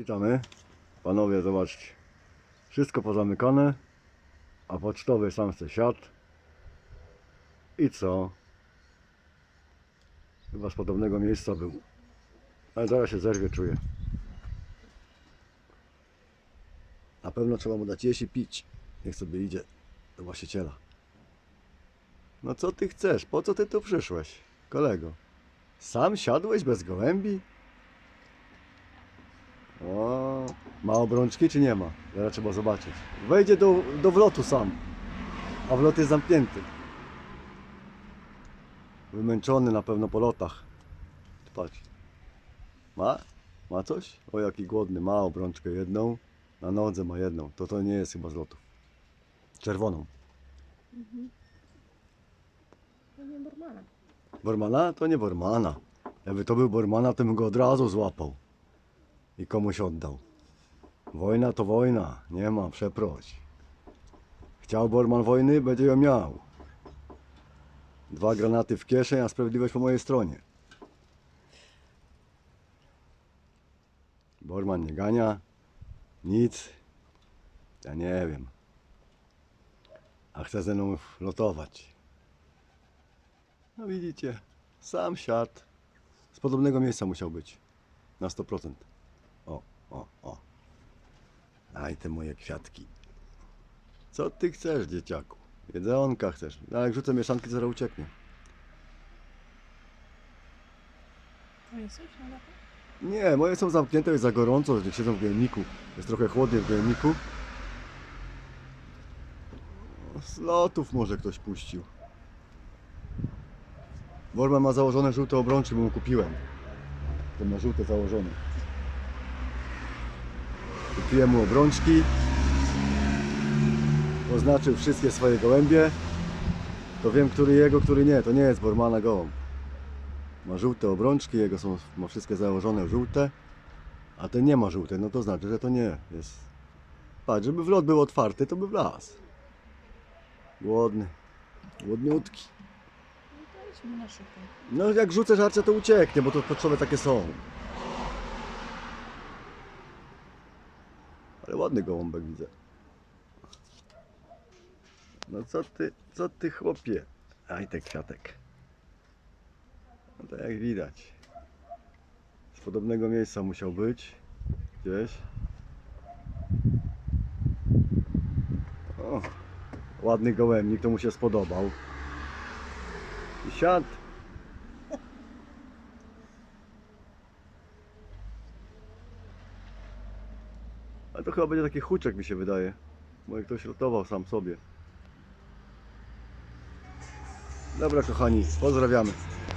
Witamy. Panowie, zobaczcie. Wszystko pozamykane, a pocztowy sam se siadł. I co? Chyba z podobnego miejsca był. Ale zaraz się zerwie, czuję. Na pewno trzeba mu dać jeść i pić. Niech sobie idzie do właściciela. No co ty chcesz? Po co ty tu przyszłeś, kolego? Sam siadłeś bez gołębi? O, ma obrączki czy nie ma? Teraz trzeba zobaczyć. Wejdzie do, do wlotu sam, a wlot jest zamknięty. Wymęczony na pewno po lotach. Patrz. Ma? Ma coś? O, jaki głodny. Ma obrączkę jedną. Na nodze ma jedną. To to nie jest chyba z lotów. Czerwoną. To nie Bormana. Bormana? To nie Bormana. Jakby to był Bormana, to bym go od razu złapał. I komuś oddał. Wojna to wojna. Nie ma, przeproś. Chciał Borman wojny, będzie ją miał. Dwa granaty w kieszeń, a sprawiedliwość po mojej stronie. Borman nie gania. Nic. Ja nie wiem. A chce ze mną lotować. No widzicie, sam siadł. Z podobnego miejsca musiał być. Na 100%. O, o, o. Daj te moje kwiatki. Co ty chcesz, dzieciaku? Jedzonka chcesz. No, jak rzucę mieszanki, zaraz ucieknie. To jest coś na? Nie, moje są zamknięte, jest za gorąco, że siedzą w gojemniku. Jest trochę chłodniej w gojemniku. Z lotów może ktoś puścił. Borman ma założone żółte obrączki, bo mu kupiłem. To ma żółte założone. Kupiłem mu obrączki. Oznaczył wszystkie swoje gołębie. To wiem, który jego, który nie. To nie jest Bormana gołąb. Ma żółte obrączki, jego są, ma wszystkie założone żółte, a ten nie ma żółte, no to znaczy, że to nie jest. Patrz, żeby wlot był otwarty, to by wlazł. Głodny, głodniutki. No. No jak rzucę żarcie, to ucieknie, bo to potrzeby takie są. Ale ładny gołąbek widzę. No co ty, co ty chłopie? Aj, ten kwiatek. No to jak widać. Z podobnego miejsca musiał być. Gdzieś. O, ładny gołębnik, to mu się spodobał. I siadł. Ale to chyba będzie taki huczek mi się wydaje. Może ktoś lotował sam sobie. Dobra kochani, pozdrawiamy.